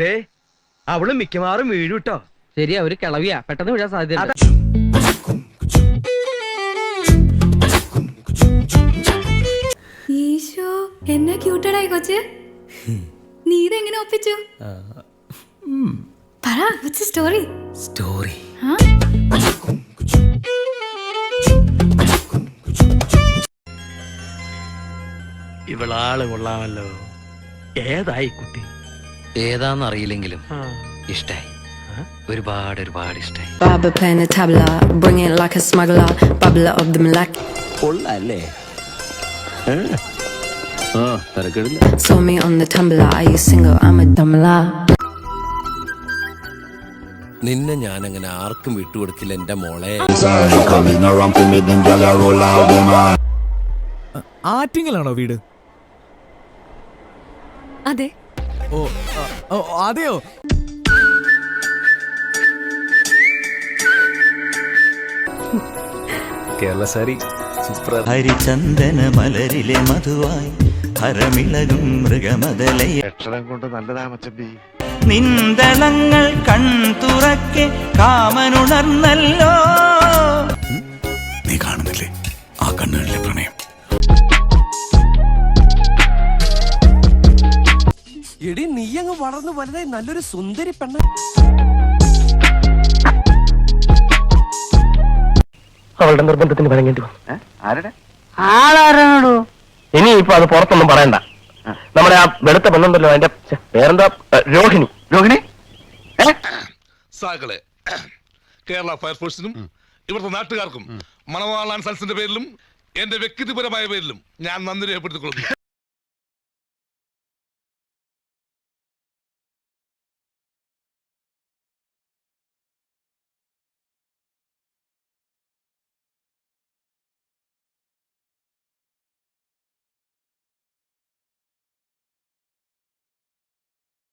ദേ അവൾ മിക്കവാറും വീഴുട്ടോ. ശരി ശരിയാ ഒരു കിളവിയാ. പെട്ടെന്ന് വീഴാൻ സാധ്യത ഈശോ എന്നാ ക്യൂട്ടഡായി കൊച്ച്. നീ ഇതെങ്ങനെ ഒപ്പിച്ചു? പറ സ്റ്റോറി സ്റ്റോറി ഇവളാൾ കൊള്ളാമല്ലോ. ഏതായി കുട്ടി? ഏതാന്നറിയില്ലെങ്കിലും ഇഷ്ടായി. ഒരുപാട് ഒരുപാട് ഇഷ്ടായില്ലേ നിന്നെ ഞാൻ ഞാനങ്ങനെ ആർക്കും വിട്ടുകൊടുക്കില്ല എന്റെ മോളെ. ആറ്റിങ്ങലാണോ വീട്? അതെ. ഓ അതെയോ? കേരള സാരി ഹരിചന്ദന മലരിലെ മധുവായി ഹരമിളകും മൃഗമതലയ നിന്തളങ്ങൾ കൺ തുറക്കെ കാമനുണർന്നല്ലോ. നീ കാണുന്നില്ലേ? ആ കണ്ണുകളിലെ പ്രണയം. എടി നീ അങ്ങ് വളർന്നു വലുതായി നല്ലൊരു സുന്ദരി പെണ്ണ അവളുടെ നിർബന്ധത്തിന് വരങ്ങേണ്ടി വന്നു. ആരുടെ? ഇനി ഇപ്പൊ അത് പുറത്തൊന്നും പറയണ്ട. നമ്മുടെ ആ വെളുത്ത പെണ്ണുണ്ടല്ലോ അതിന്റെ പേരെന്താ? രോഹിണി. രോഹിണി? സാക്കളെ കേരള ഫയർഫോഴ്സിനും ഇവിടുത്തെ നാട്ടുകാർക്കും മണവാളാൻ സൽസിന്റെ പേരിലും എന്റെ വ്യക്തിപരമായ പേരിലും ഞാൻ നന്ദി രേഖപ്പെടുത്തിക്കൊള്ളുന്നു.